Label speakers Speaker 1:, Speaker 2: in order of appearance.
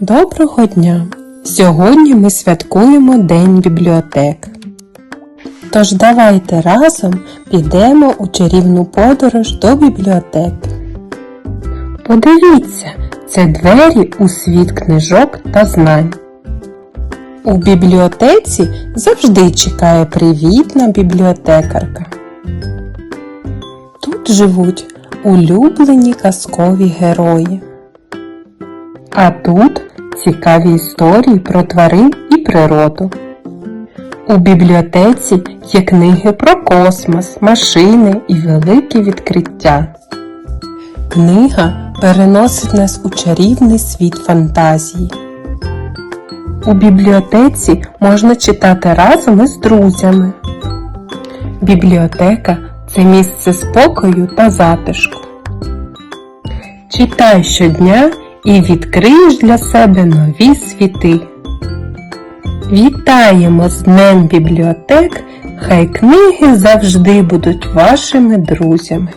Speaker 1: Доброго дня! Сьогодні ми святкуємо День бібліотек. Тож давайте разом підемо у чарівну подорож до бібліотеки. Подивіться, це двері у світ книжок та знань. У бібліотеці завжди чекає привітна бібліотекарка. Тут живуть улюблені казкові герої. А тут цікаві історії про тварин і природу. У бібліотеці є книги про космос, машини і великі відкриття. Книга переносить нас у чарівний світ фантазії. У бібліотеці можна читати разом із друзями. Бібліотека це місце спокою та затишку. Читай щодня і відкриєш для себе нові світи. Вітаємо з Днем бібліотек! Хай книги завжди будуть вашими друзями.